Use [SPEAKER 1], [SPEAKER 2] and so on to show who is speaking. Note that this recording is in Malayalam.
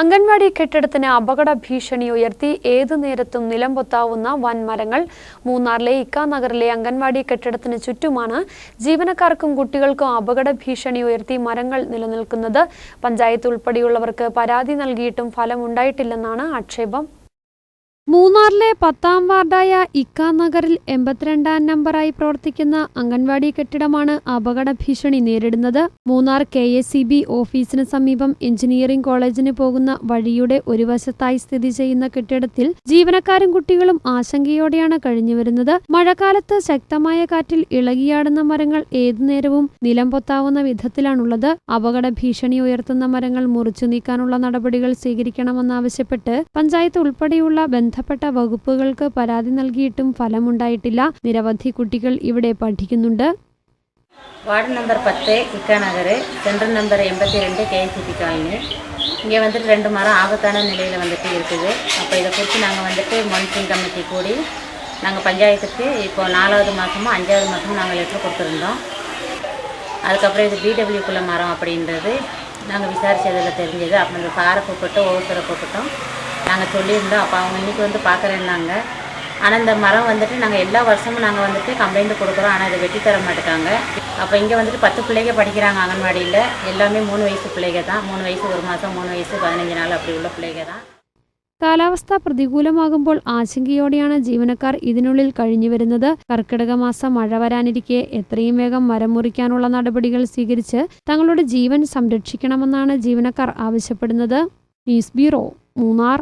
[SPEAKER 1] അംഗൻവാടി കെട്ടിടത്തിന് അപകട ഭീഷണി ഉയർത്തി ഏതു നേരത്തും നിലംപൊത്താവുന്ന വൻ മരങ്ങൾ മൂന്നാറിലെ ഇക്ക നഗറിലെ അംഗൻവാടി കെട്ടിടത്തിന് ചുറ്റുമാണ് ജീവനക്കാർക്കും കുട്ടികൾക്കും അപകട ഭീഷണി ഉയർത്തി മരങ്ങൾ നിലനിൽക്കുന്നത്. പഞ്ചായത്ത് ഉൾപ്പെടെയുള്ളവർക്ക് പരാതി നൽകിയിട്ടും ഫലമുണ്ടായിട്ടില്ലെന്നാണ് ആക്ഷേപം. മൂന്നാറിലെ പത്താം വാർഡായ ഇക്ക നഗറിൽ എൺപത്തിരണ്ടാം നമ്പറായി പ്രവർത്തിക്കുന്ന അംഗൻവാടി കെട്ടിടമാണ് അപകട ഭീഷണി നേരിടുന്നത്. Munnar K S C B ഓഫീസിന് സമീപം എഞ്ചിനീയറിംഗ് കോളേജിന് പോകുന്ന വഴിയുടെ ഒരു വശത്തായി സ്ഥിതി ചെയ്യുന്ന കെട്ടിടത്തിൽ ജീവനക്കാരും കുട്ടികളും ആശങ്കയോടെയാണ് കഴിഞ്ഞുവരുന്നത്. മഴക്കാലത്ത് ശക്തമായ കാറ്റിൽ ഇളകിയാടുന്ന മരങ്ങൾ ഏതു നേരവും നിലം പൊത്താവുന്ന വിധത്തിലാണുള്ളത്. അപകട ഭീഷണി ഉയർത്തുന്ന മരങ്ങൾ മുറിച്ചു നീക്കാനുള്ള നടപടികൾ സ്വീകരിക്കണമെന്നാവശ്യപ്പെട്ട് പഞ്ചായത്ത് ഉൾപ്പെടെയുള്ള ബന്ധപ്പെട്ട വകുപ്പുകൾക്ക് പരാതി നൽകിയിട്ടും ഫലമുണ്ടായിട്ടില്ല നിരവധി കുട്ടികൾ ഇവിടെ പഠിക്കുന്നുണ്ട്
[SPEAKER 2] வார்டு நம்பர் பத்து இக்கா நகர் சென்ட்ரல் நம்பர் எண்பத்தி ரெண்டு கேசிபி காலனி இங்கே வந்துட்டு ரெண்டு மரம் ஆபத்தான நிலையில் வந்துட்டு இருக்குது அப்போ இதை குறித்து நாங்கள் வந்துட்டு மானிட்டரிங் கமிட்டி கூடி நாங்கள் பஞ்சாயத்துக்கு இப்போ நாலாவது மாதமும் அஞ்சாவது மாதமும் நாங்கள் லெட்டர் கொடுத்துருந்தோம் அதுக்கப்புறம் இது பிடபிள்யூக்குள்ள மரம் அப்படின்றது நாங்கள் விசாரிச்சதில் தெரிஞ்சது அப்புறம் இந்த சாரை கூப்பிட்டு ஒவ்வொருத்தரை கூப்பிட்டோம் நாங்கள் சொல்லியிருந்தோம் அப்போ அவங்க இன்றைக்கி வந்து பார்க்குறேன்னாங்க ஆனால் இந்த மரம் வந்துட்டு நாங்கள் எல்லா வருஷமும் நாங்கள் வந்துட்டு கம்ப்ளைண்ட் கொடுக்குறோம் ஆனால் இதை வெட்டி தர மாட்டேங்காங்க அப்போ இங்கே வந்துட்டு பத்து பிள்ளைங்க படிக்கிறாங்க அங்கன்வாடியில் எல்லாமே மூணு வயசு பிள்ளைங்க தான் மூணு வயசு ஒரு மாதம் மூணு வயசு பதினஞ்சு நாள் அப்படி உள்ள பிள்ளைங்க தான்
[SPEAKER 1] കാലാവസ്ഥ പ്രതികൂലമാകുമ്പോൾ ആശങ്കയോടെയാണ് ജീവനക്കാർ ഇതിനുള്ളിൽ കഴിഞ്ഞുവരുന്നത് കർക്കിടക മാസം മഴ വരാനിരിക്കെ എത്രയും വേഗം മരം മുറിക്കാനുള്ള നടപടികൾ സ്വീകരിച്ച് തങ്ങളുടെ ജീവൻ സംരക്ഷിക്കണമെന്നാണ് ജീവനക്കാർ ആവശ്യപ്പെടുന്നത് ന്യൂസ് ബ്യൂറോ മൂന്നാർ